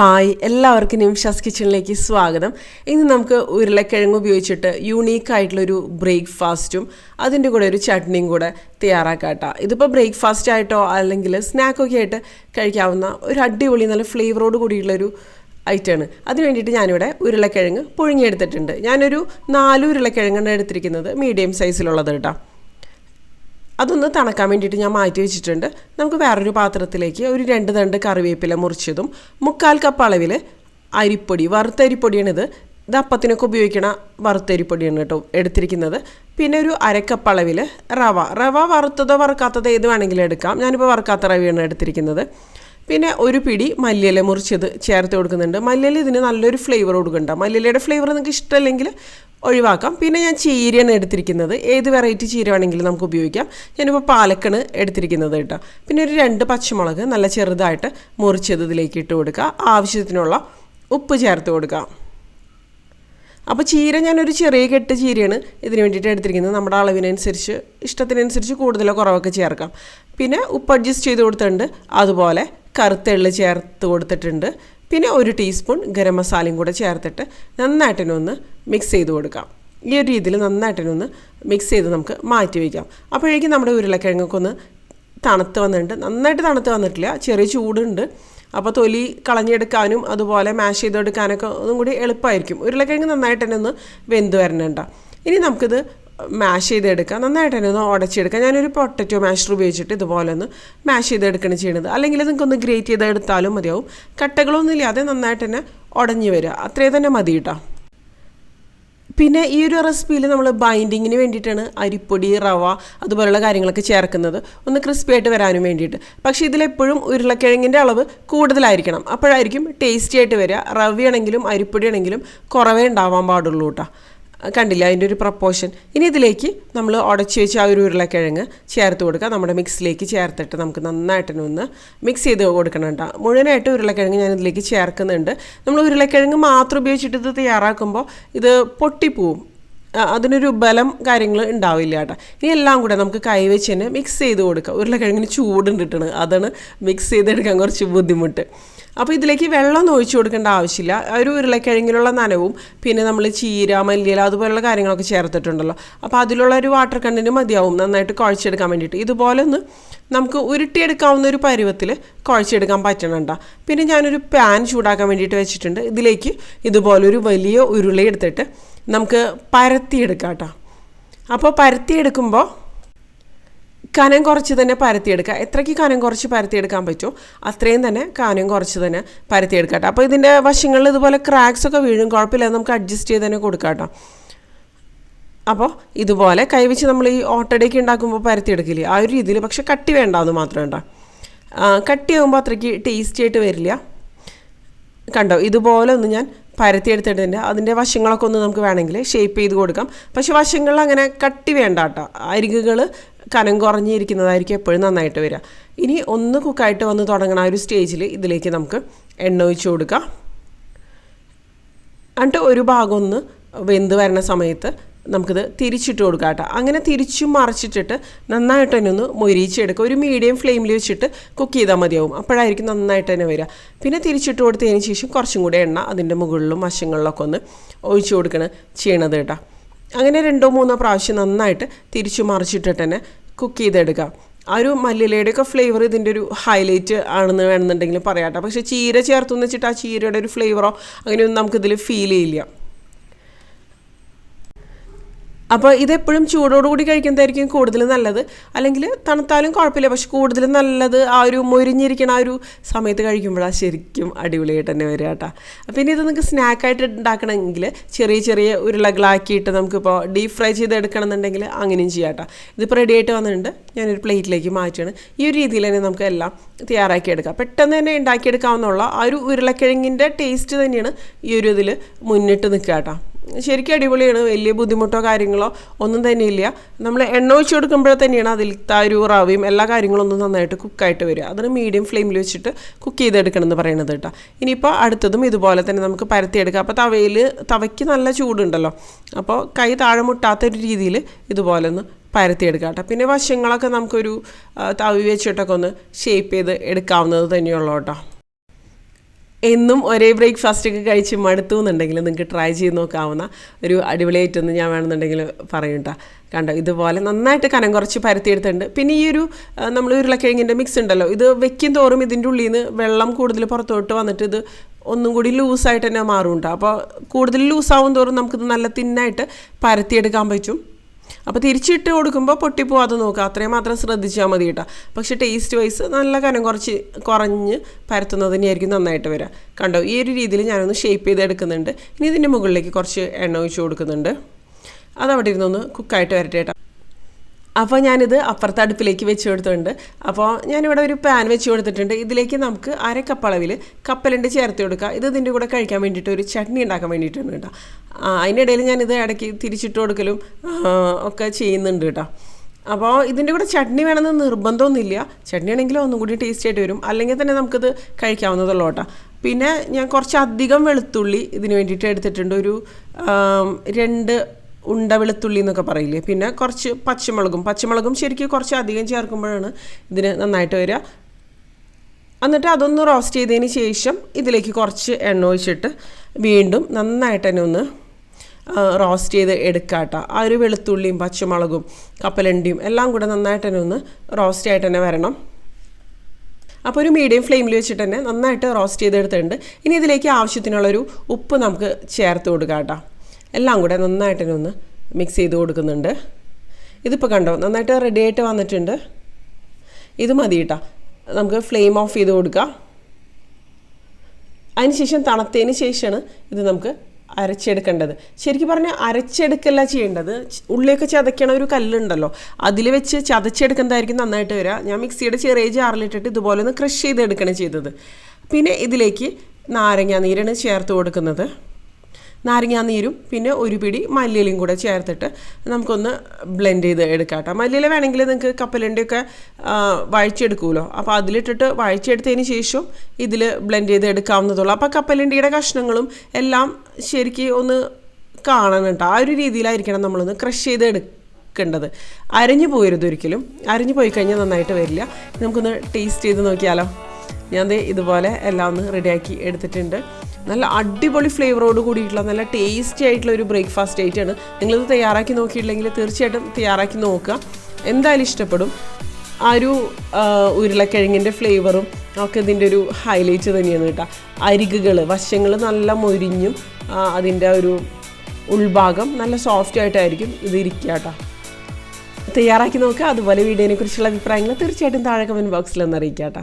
Hi എല്ലാവർക്കും നിമിഷാസ് കിച്ചണിലേക്ക് സ്വാഗതം. ഇന്ന് നമുക്ക് ഉരുളക്കിഴങ്ങ് ഉപയോഗിച്ചിട്ട് യൂണീക്ക് ആയിട്ടുള്ളൊരു ബ്രേക്ക്ഫാസ്റ്റും അതിന്റെ കൂടെ ഒരു ചട്നിയും കൂടെ തയ്യാറാക്കാട്ടോ. ഇതിപ്പോൾ ബ്രേക്ക്ഫാസ്റ്റ് ആയിട്ടോ അല്ലെങ്കിൽ സ്നാക്കൊക്കെ ആയിട്ട് കഴിക്കാവുന്ന ഒരു അടിപൊളി നല്ല ഫ്ലേവറോട് കൂടിയുള്ളൊരു ഐറ്റമാണ്. അതിന് വേണ്ടിയിട്ട് ഞാനിവിടെ ഉരുളക്കിഴങ്ങ് പുഴുങ്ങിയെടുത്തിട്ടുണ്ട്. ഞാനൊരു നാല് ഉരുളക്കിഴങ്ങാണ് എടുത്തിരിക്കുന്നത്. മീഡിയം സൈസിലുള്ളത് കേട്ടോ. അതൊന്ന് തണക്കാൻ വേണ്ടിയിട്ട് ഞാൻ മാറ്റി വെച്ചിട്ടുണ്ട്. നമുക്ക് വേറൊരു പാത്രത്തിലേക്ക് ഒരു രണ്ട് തണ്ട് കറിവേപ്പില മുറിച്ചതും മുക്കാൽ കപ്പ് അളവിൽ അരിപ്പൊടി വറുത്ത വറുത്തരിപ്പൊടിയാണിത് ഇത് അപ്പത്തിനൊക്കെ ഉപയോഗിക്കണ വറുത്തരിപ്പൊടിയാണ് കേട്ടോ എടുത്തിരിക്കുന്നത്. പിന്നെ ഒരു അരക്കപ്പ് അളവിൽ റവ. റവ വറുത്തതോ വറുക്കാത്തതോ ഏത് വേണമെങ്കിലും എടുക്കാം. ഞാനിപ്പോൾ വറുക്കാത്ത റവയാണ് എടുത്തിരിക്കുന്നത്. പിന്നെ ഒരു പിടി മല്ലിയില മുറിച്ചത് ചേർത്ത് കൊടുക്കുന്നുണ്ട്. മല്ലിയില ഇതിന് നല്ലൊരു ഫ്ലേവർ കൊടുക്കണ്ട മല്ലിയിലയുടെ ഫ്ലേവർ നിങ്ങൾക്ക് ഇഷ്ടമല്ലെങ്കിൽ ഒഴിവാക്കാം. പിന്നെ ഞാൻ ചീരയാണ് എടുത്തിരിക്കുന്നത്. ഏത് വെറൈറ്റി ചീര വേണമെങ്കിലും നമുക്ക് ഉപയോഗിക്കാം. ഞാനിപ്പോൾ പാലക്കാണ് എടുത്തിരിക്കുന്നത് കേട്ടോ. പിന്നെ ഒരു രണ്ട് പച്ചമുളക് നല്ല ചെറുതായിട്ട് മുറിച്ചത് ഇതിലേക്ക് ഇട്ട് കൊടുക്കുക. ആവശ്യത്തിനുള്ള ഉപ്പ് ചേർത്ത് കൊടുക്കുക. അപ്പോൾ ചീര ഞാനൊരു ചെറിയ കെട്ട് ചീരയാണ് ഇതിന് വേണ്ടിയിട്ട് എടുത്തിരിക്കുന്നത്. നമ്മുടെ അളവിനനുസരിച്ച് ഇഷ്ടത്തിനനുസരിച്ച് കൂടുതലോ കുറവൊക്കെ ചേർക്കാം. പിന്നെ ഉപ്പ് അഡ്ജസ്റ്റ് ചെയ്ത് കൊടുത്തിട്ടുണ്ട്. അതുപോലെ കറുത്ത എള്ള് ചേർത്ത് കൊടുത്തിട്ടുണ്ട്. പിന്നെ ഒരു ടീസ്പൂൺ ഗരം മസാലയും കൂടെ ചേർത്തിട്ട് നന്നായിട്ടിനൊന്ന് മിക്സ് ചെയ്ത് കൊടുക്കാം. ഈ ഒരു രീതിയിൽ നന്നായിട്ടിനൊന്ന് മിക്സ് ചെയ്ത് നമുക്ക് മാറ്റി വയ്ക്കാം. അപ്പോഴേക്കും നമ്മുടെ ഉരുളക്കിഴങ്ങൊക്കൊന്ന് തണുത്ത് വന്നിട്ടുണ്ട്. നന്നായിട്ട് തണുത്ത് വന്നിട്ടില്ല. ചെറിയ ചൂടുണ്ട്. അപ്പോൾ തൊലി കളഞ്ഞെടുക്കാനും അതുപോലെ മാഷ് ചെയ്തെടുക്കാനൊക്കെ ഒന്നും കൂടി എളുപ്പമായിരിക്കും. ഉരുളക്കിഴങ്ങ് നന്നായിട്ട് തന്നെ ഒന്ന് വെന്ത് വരണുണ്ട. ഇനി നമുക്കിത് മാഷ് ചെയ്തെടുക്കുക. നന്നായിട്ട് തന്നെ ഒന്ന് ഉടച്ചെടുക്കുക. ഞാനൊരു പൊട്ടറ്റോ മാഷർ ഉപയോഗിച്ചിട്ട് ഇതുപോലെ ഒന്ന് മാഷ് ചെയ്തെടുക്കണം ചെയ്യണത് അല്ലെങ്കിൽ നിങ്ങൾക്കൊന്ന് ഗ്രേറ്റ് ചെയ്തെടുത്താലും മതിയാവും. കട്ടകളൊന്നും ഇല്ലാതെ നന്നായിട്ട് തന്നെ ഉടഞ്ഞു വരിക. അത്രയും തന്നെ മതി കേട്ടോ പിന്നെ ഈ ഒരു റെസിപ്പിയിൽ നമ്മൾ ബൈൻഡിങ്ങിന് വേണ്ടിയിട്ടാണ് അരിപ്പൊടി റവ അതുപോലുള്ള കാര്യങ്ങളൊക്കെ ചേർക്കുന്നത്. ഒന്ന് ക്രിസ്പി ആയിട്ട് വരാനും വേണ്ടിയിട്ട്. പക്ഷേ ഇതിലെപ്പോഴും ഉരുളക്കിഴങ്ങിന്റെ അളവ് കൂടുതലായിരിക്കണം. അപ്പോഴായിരിക്കും ടേസ്റ്റി ആയിട്ട് വരിക. റവയാണെങ്കിലും അരിപ്പൊടിയാണെങ്കിലും കുറവേ ഉണ്ടാവാൻ പാടുള്ളൂ കേട്ടോ കണ്ടില്ല അതിന്റെ ഒരു പ്രപ്പോർഷൻ ഇനി ഇതിലേക്ക് നമ്മൾ ഉടച്ചു വെച്ച് ആ ഒരു ഉരുളക്കിഴങ്ങ് ചേർത്ത് കൊടുക്കുക. നമ്മുടെ മിക്സിലേക്ക് ചേർത്തിട്ട് നമുക്ക് നന്നായിട്ട് ഒന്ന് മിക്സ് ചെയ്ത് കൊടുക്കണം കേട്ടോ. മുഴുവനായിട്ട് ഉരുളക്കിഴങ്ങ് ഞാൻ ഇതിലേക്ക് ചേർക്കുന്നുണ്ട്. നമ്മൾ ഉരുളക്കിഴങ്ങ് മാത്രം ഉപയോഗിച്ചിട്ട് ഇത് തയ്യാറാക്കുമ്പോൾ ഇത് പൊട്ടിപ്പോവും. അതിനൊരു ബലം കാര്യങ്ങൾ ഉണ്ടാവില്ല കേട്ടോ. ഇനി എല്ലാം കൂടെ നമുക്ക് കൈവച്ച് തന്നെ മിക്സ് ചെയ്ത് കൊടുക്കുക ഉരുളക്കിഴങ്ങിന് ചൂടുണ്ടിട്ടാണ്. അതാണ് മിക്സ് ചെയ്തെടുക്കാൻ കുറച്ച് ബുദ്ധിമുട്ട്. അപ്പോൾ ഇതിലേക്ക് വെള്ളം ഒഴിച്ചു കൊടുക്കേണ്ട ആവശ്യമില്ല. ഒരു ഉരുളക്കിഴങ്ങിലുള്ള നനവും പിന്നെ നമ്മൾ ചീര മല്ലിയില അതുപോലുള്ള കാര്യങ്ങളൊക്കെ ചേർത്തിട്ടുണ്ടല്ലോ. അപ്പോൾ അതിലുള്ള ഒരു വാട്ടർ കണ്ടന്റ് മതിയാവും. നന്നായിട്ട് കുഴച്ചെടുക്കാൻ വേണ്ടിയിട്ട്. ഇതുപോലെ ഒന്ന് നമുക്ക് ഉരുട്ടിയെടുക്കാവുന്ന ഒരു പരുവത്തിൽ കുഴച്ചെടുക്കാൻ പറ്റണണ്ട പിന്നെ ഞാനൊരു പാൻ ചൂടാക്കാൻ വേണ്ടിയിട്ട് വെച്ചിട്ടുണ്ട്. ഇതിലേക്ക് ഇതുപോലൊരു വലിയ ഉരുളി എടുത്തിട്ട് നമുക്ക് പരത്തിയെടുക്കാം കേട്ടോ അപ്പോൾ പരത്തിയെടുക്കുമ്പോൾ കനം കുറച്ച് തന്നെ പരത്തിയെടുക്കുക. എത്രയ്ക്ക് കനം കുറച്ച് പരത്തിയെടുക്കാൻ പറ്റുമോ അത്രയും തന്നെ കനം കുറച്ച് തന്നെ പരത്തിയെടുക്കട്ടെ. അപ്പോൾ ഇതിന്റെ വശങ്ങളിൽ ഇതുപോലെ ക്രാക്സ് ഒക്കെ വീഴും. കുഴപ്പമില്ല നമുക്ക് അഡ്ജസ്റ്റ് ചെയ്ത് തന്നെ കൊടുക്കാം കേട്ടോ അപ്പോൾ ഇതുപോലെ കൈവച്ച് നമ്മൾ ഈ ഓട്ടടയ്ക്ക് ഉണ്ടാക്കുമ്പോൾ പരത്തിയെടുക്കില്ലേ? ആ ഒരു രീതിയിൽ. പക്ഷേ കട്ടി വേണ്ട അത് മാത്രം വേണ്ട കട്ടിയാകുമ്പോൾ അത്രയ്ക്ക് ടേസ്റ്റി ആയിട്ട് വരില്ല. കണ്ടോ? ഇതുപോലെ ഒന്ന് ഞാൻ പരത്തിയെടുത്തിട്ടുണ്ട് അതിന്റെ വശങ്ങളൊക്കെ ഒന്ന് നമുക്ക് വേണമെങ്കിൽ ഷേപ്പ് ചെയ്ത് കൊടുക്കാം. പക്ഷേ വശങ്ങളിൽ അങ്ങനെ കട്ടി വേണ്ട കേട്ടോ. അരികുകൾ കനം കുറഞ്ഞിരിക്കുന്നതായിരിക്കും എപ്പോഴും നന്നായിട്ട് വരിക. ഇനി ഒന്ന് കുക്കായിട്ട് വന്ന് തുടങ്ങണ ഒരു സ്റ്റേജിൽ ഇതിലേക്ക് നമുക്ക് എണ്ണ ഒഴിച്ച് കൊടുക്കാം. എന്നിട്ട് ഒരു ഭാഗം ഒന്ന് വെന്ത് വരുന്ന സമയത്ത് നമുക്കിത് തിരിച്ചിട്ട് കൊടുക്കാം കേട്ടോ. അങ്ങനെ തിരിച്ചും മറിച്ചിട്ടിട്ട് നന്നായിട്ട് തന്നെ ഒന്ന് മൊരിച്ചെടുക്കുക ഒരു മീഡിയം ഫ്ലെയിമിൽ വെച്ചിട്ട് കുക്ക് ചെയ്താൽ മതിയാവും. അപ്പോഴായിരിക്കും നന്നായിട്ട് തന്നെ വരിക പിന്നെ തിരിച്ചിട്ട് കൊടുത്തതിന് ശേഷം കുറച്ചും കൂടി എണ്ണ അതിന്റെ മുകളിലും വശങ്ങളിലൊക്കെ ഒന്ന് ഒഴിച്ചു കൊടുക്കണം ചെയ്യണത് കേട്ടോ. അങ്ങനെ രണ്ടോ മൂന്നോ പ്രാവശ്യം നന്നായിട്ട് തിരിച്ചു മറിച്ചിട്ടിട്ട് തന്നെ കുക്ക് ചെയ്തെടുക്കുക ആ ഒരു മല്ലിലയുടെയൊക്കെ ഫ്ലേവർ ഇതിന്റെ ഒരു ഹൈലൈറ്റ് ആണെന്ന് വേണമെന്നുണ്ടെങ്കിൽ പറയാട്ടോ പക്ഷേ ചീര ചേർത്തു വെച്ചിട്ട് ആ ചീരയുടെ ഒരു ഫ്ലേവറോ അങ്ങനെയൊന്നും നമുക്കിതിൽ ഫീൽ ചെയ്യില്ല. അപ്പോൾ ഇതെപ്പോഴും ചൂടോടുകൂടി കഴിക്കുന്നതായിരിക്കും കൂടുതൽ നല്ലത്. അല്ലെങ്കിൽ തണുത്താലും കുഴപ്പമില്ല. പക്ഷെ കൂടുതൽ നല്ലത് ആ ഒരു മൊരിഞ്ഞിരിക്കണ ആ ഒരു സമയത്ത് കഴിക്കുമ്പോഴാണ് ശരിക്കും അടിപൊളിയായിട്ട് തന്നെ വരിക കേട്ടോ. പിന്നെ ഇത് നിങ്ങൾക്ക് സ്നാക്കായിട്ട് ഉണ്ടാക്കണമെങ്കിൽ ചെറിയ ചെറിയ ഉരുളകളാക്കിയിട്ട് നമുക്കിപ്പോൾ ഡീപ് ഫ്രൈ ചെയ്ത് എടുക്കണമെന്നുണ്ടെങ്കിൽ അങ്ങനെയും ചെയ്യാം കേട്ടോ. ഇതിപ്പോൾ റെഡി ആയിട്ട് വന്നിട്ടുണ്ട്. ഞാനൊരു പ്ലേറ്റിലേക്ക് മാറ്റുകയാണ് ഈ ഒരു രീതിയിൽ തന്നെ നമുക്ക് എല്ലാം തയ്യാറാക്കി എടുക്കാം. പെട്ടെന്ന് തന്നെ ഉണ്ടാക്കിയെടുക്കാവുന്നുള്ള ആ ഒരു ഉരുളക്കിഴങ്ങിന്റെ ടേസ്റ്റ് തന്നെയാണ് ഈ ഒരു ഇതിൽ മുന്നിട്ട് നിൽക്കുക കേട്ടോ. ശരിക്കും അടിപൊളിയാണ്. വലിയ ബുദ്ധിമുട്ടോ കാര്യങ്ങളോ ഒന്നും തന്നെ ഇല്ല നമ്മൾ എണ്ണ ഒഴിച്ച് കൊടുക്കുമ്പോഴേ തന്നെയാണ് ആ ഒരു റവയും എല്ലാ കാര്യങ്ങളും ഒന്നും നന്നായിട്ട് കുക്കായിട്ട് വരിക. അതിന് മീഡിയം ഫ്ലെയിമിൽ വെച്ചിട്ട് കുക്ക് ചെയ്തെടുക്കണം എന്ന് പറയുന്നത് കേട്ടോ. ഇനിയിപ്പോൾ അടുത്തതും ഇതുപോലെ തന്നെ നമുക്ക് പരത്തിയെടുക്കാം. അപ്പോൾ തവയിൽ തവയ്ക്ക് നല്ല ചൂടുണ്ടല്ലോ. അപ്പോൾ കൈ താഴെ മുട്ടാത്ത ഒരു രീതിയിൽ ഇതുപോലെ ഒന്ന് പരത്തിയെടുക്കാം കേട്ടോ. പിന്നെ വശങ്ങളൊക്കെ നമുക്കൊരു തവി വെച്ചിട്ടൊക്കെ ഒന്ന് ഷേപ്പ് ചെയ്ത് എടുക്കാവുന്നത് തന്നെയുള്ളൂ കേട്ടോ. എന്നും ഒരേ ബ്രേക്ക്ഫാസ്റ്റ് ഒക്കെ കഴിച്ച് മടുത്തു എന്നുണ്ടെങ്കിൽ നിങ്ങൾക്ക് ട്രൈ ചെയ്ത് നോക്കാവുന്ന ഒരു അടിപൊളി ഐറ്റം എന്ന് ഞാൻ വേണമെന്നുണ്ടെങ്കിൽ പറയും കേട്ടോ കണ്ടോ ഇതുപോലെ നന്നായിട്ട് കനം കുറച്ച് പരത്തിയെടുത്തിട്ടുണ്ട്. പിന്നെ ഈ ഒരു നമ്മൾ ഉരുളക്കിഴങ്ങിന്റെ മിക്സ് ഉണ്ടല്ലോ ഇത് വെക്കും തോറും ഇതിന്റെ ഉള്ളിൽ നിന്ന് വെള്ളം കൂടുതൽ പുറത്തോട്ട് വന്നിട്ട് ഇത് ഒന്നും കൂടി ലൂസായിട്ട് തന്നെ മാറും കേട്ടോ അപ്പോൾ കൂടുതൽ ലൂസാവും തോറും നമുക്കിത് നല്ല തിന്നായിട്ട് പരത്തിയെടുക്കാൻ പറ്റും. അപ്പോൾ തിരിച്ചിട്ട് കൊടുക്കുമ്പോൾ പൊട്ടിപ്പോവാതെ നോക്കുക അത്രയും മാത്രം ശ്രദ്ധിച്ചാൽ മതി കേട്ടോ. പക്ഷേ ടേസ്റ്റ് വൈസ് നല്ല കനം കുറച്ച് കുറഞ്ഞ് പരത്തുന്നത് തന്നെയായിരിക്കും നന്നായിട്ട് വരിക കണ്ടോ? ഈ ഒരു രീതിയിൽ ഞാനൊന്ന് ഷേപ്പ് ചെയ്തെടുക്കുന്നുണ്ട് ഇനി ഇതിന്റെ മുകളിലേക്ക് കുറച്ച് എണ്ണ ഒഴിച്ച് കൊടുക്കുന്നുണ്ട്. അതവിടെ ഇരുന്നൊന്ന് കുക്കായിട്ട് വരട്ടെ കേട്ടോ. അപ്പോൾ ഞാനിത് അപ്പുറത്തെ അടുപ്പിലേക്ക് വെച്ച് കൊടുത്തിട്ടുണ്ട്. അപ്പോൾ ഞാനിവിടെ ഒരു പാൻ വെച്ച് കൊടുത്തിട്ടുണ്ട്. ഇതിലേക്ക് നമുക്ക് അര കപ്പ് അളവിൽ കപ്പലണ്ട് ചേർത്ത് കൊടുക്കുക ഇത് ഇതിന്റെ കൂടെ കഴിക്കാൻ വേണ്ടിയിട്ട് ഒരു ചട്നി ഉണ്ടാക്കാൻ വേണ്ടിയിട്ടുണ്ട് കേട്ടോ. അതിനിടയിൽ ഞാനിത് ഇടയ്ക്ക് തിരിച്ചിട്ട് കൊടുക്കലും ഒക്കെ ചെയ്യുന്നുണ്ട് കേട്ടോ. അപ്പോൾ ഇതിന്റെ കൂടെ ചട്നി വേണമെന്ന് നിർബന്ധമൊന്നുമില്ല. ചട്നി ആണെങ്കിൽ ഒന്നും കൂടി ടേസ്റ്റ് ആയിട്ട് വരും. അല്ലെങ്കിൽ തന്നെ നമുക്കിത് കഴിക്കാവുന്നതുള്ളൂ കേട്ടോ. പിന്നെ ഞാൻ കുറച്ചധികം വെളുത്തുള്ളി ഇതിന് വേണ്ടിയിട്ട് എടുത്തിട്ടുണ്ട്. ഒരു രണ്ട് ഉണ്ട വെളുത്തുള്ളി എന്നൊക്കെ പറയില്ലേ? പിന്നെ കുറച്ച് പച്ചമുളകും. പച്ചമുളകും ശരിക്കും കുറച്ച് അധികം ചേർക്കുമ്പോഴാണ് ഇതിന് നന്നായിട്ട് വരിക. എന്നിട്ട് അതൊന്ന് റോസ്റ്റ് ചെയ്തതിന് ശേഷം ഇതിലേക്ക് കുറച്ച് എണ്ണ ഒഴിച്ചിട്ട് വീണ്ടും നന്നായിട്ട് തന്നെ ഒന്ന് റോസ്റ്റ് ചെയ്ത് എടുക്കാട്ടോ ആ ഒരു വെളുത്തുള്ളിയും പച്ചമുളകും കപ്പലണ്ടിയും എല്ലാം കൂടെ നന്നായിട്ട് തന്നെ ഒന്ന് റോസ്റ്റ് ആയിട്ട് തന്നെ വരണം. അപ്പോൾ ഒരു മീഡിയം ഫ്ലെയിമിൽ വെച്ചിട്ട് തന്നെ നന്നായിട്ട് റോസ്റ്റ് ചെയ്തെടുത്തിട്ടുണ്ട്. ഇനി ഇതിലേക്ക് ആവശ്യത്തിനുള്ളൊരു ഉപ്പ് നമുക്ക് ചേർത്ത് കൊടുക്കാം കേട്ടോ. എല്ലാം കൂടെ നന്നായിട്ട് ഒന്ന് മിക്സ് ചെയ്ത് കൊടുക്കുന്നുണ്ട്. ഇതിപ്പോൾ കണ്ടോ നന്നായിട്ട് റെഡി ആയിട്ട് വന്നിട്ടുണ്ട്. ഇത് മതി കേട്ടോ. നമുക്ക് ഫ്ലെയിം ഓഫ് ചെയ്ത് കൊടുക്കാം. അതിനുശേഷം തണുത്തതിന് ശേഷമാണ് ഇത് നമുക്ക് അരച്ചെടുക്കേണ്ടത്. ശരിക്കും പറഞ്ഞാൽ അരച്ചെടുക്കല്ല ചെയ്യേണ്ടത്. ഉള്ളിയൊക്കെ ചതയ്ക്കണ ഒരു കല്ലുണ്ടല്ലോ അതിൽ വെച്ച് ചതച്ചെടുക്കുന്നതായിരിക്കും നന്നായിട്ട് വരിക. ഞാൻ മിക്സിയുടെ ചെറിയ ജാറിലിട്ടിട്ട് ഇതുപോലെ ഒന്ന് ക്രഷ് ചെയ്തെടുക്കണം ചെയ്തത്. പിന്നെ ഇതിലേക്ക് നാരങ്ങ നീരാണ് ചേർത്ത് കൊടുക്കുന്നത്. നാരങ്ങാ നീരും പിന്നെ ഒരു പിടി മല്ലിയിലയും കൂടെ ചേർത്തിട്ട് നമുക്കൊന്ന് ബ്ലെൻഡ് ചെയ്ത് എടുക്കാം കേട്ടോ മല്ലിയില വേണമെങ്കിൽ നിങ്ങൾക്ക് കപ്പലണ്ടിയൊക്കെ വഴിച്ചെടുക്കുമല്ലോ അപ്പോൾ അതിലിട്ടിട്ട് വഴിച്ചെടുത്തതിന് ശേഷം ഇതിൽ ബ്ലെൻഡ് ചെയ്ത് എടുക്കാവുന്നതുള്ളൂ. അപ്പോൾ കപ്പലണ്ടിയുടെ കഷ്ണങ്ങളും എല്ലാം ശരിക്കും ഒന്ന് കാണണം കേട്ടോ ആ ഒരു രീതിയിലായിരിക്കണം നമ്മളൊന്ന് ക്രഷ് ചെയ്ത് എടുക്കേണ്ടത്. അരഞ്ഞു പോയരുത് ഒരിക്കലും. അരഞ്ഞു പോയി കഴിഞ്ഞാൽ നന്നായിട്ട് വരില്ല. നമുക്കൊന്ന് ടേസ്റ്റ് ചെയ്ത് നോക്കിയാലോ. ഞാൻ ഇതുപോലെ എല്ലാം ഒന്ന് റെഡിയാക്കി എടുത്തിട്ടുണ്ട്. നല്ല അടിപൊളി ഫ്ലേവറോട് കൂടിയിട്ടുള്ള നല്ല ടേസ്റ്റി ആയിട്ടുള്ള ഒരു ബ്രേക്ക്ഫാസ്റ്റ് ആയിട്ടാണ് നിങ്ങളിത് തയ്യാറാക്കി നോക്കിയിട്ടില്ലെങ്കിൽ തീർച്ചയായിട്ടും തയ്യാറാക്കി നോക്കുക. എന്തായാലും ഇഷ്ടപ്പെടും. ആ ഒരു ഉരുളക്കിഴങ്ങിന്റെ ഫ്ലേവറും ഒക്കെ ഇതിന്റെ ഒരു ഹൈലൈറ്റ് തന്നെയാണ് കേട്ടോ. അരികുകൾ വശങ്ങൾ നല്ല മൊരിഞ്ഞും അതിന്റെ ഒരു ഉൾഭാഗം നല്ല സോഫ്റ്റ് ആയിട്ടായിരിക്കും ഇത് ഇരിക്കുക കേട്ടോ. തയ്യാറാക്കി നോക്കുക. അതുപോലെ വീഡിയോനെക്കുറിച്ചുള്ള അഭിപ്രായങ്ങൾ തീർച്ചയായിട്ടും താഴെ കമന്റ് ബോക്സിൽ ഒന്ന് അറിയിക്കാം കേട്ടോ.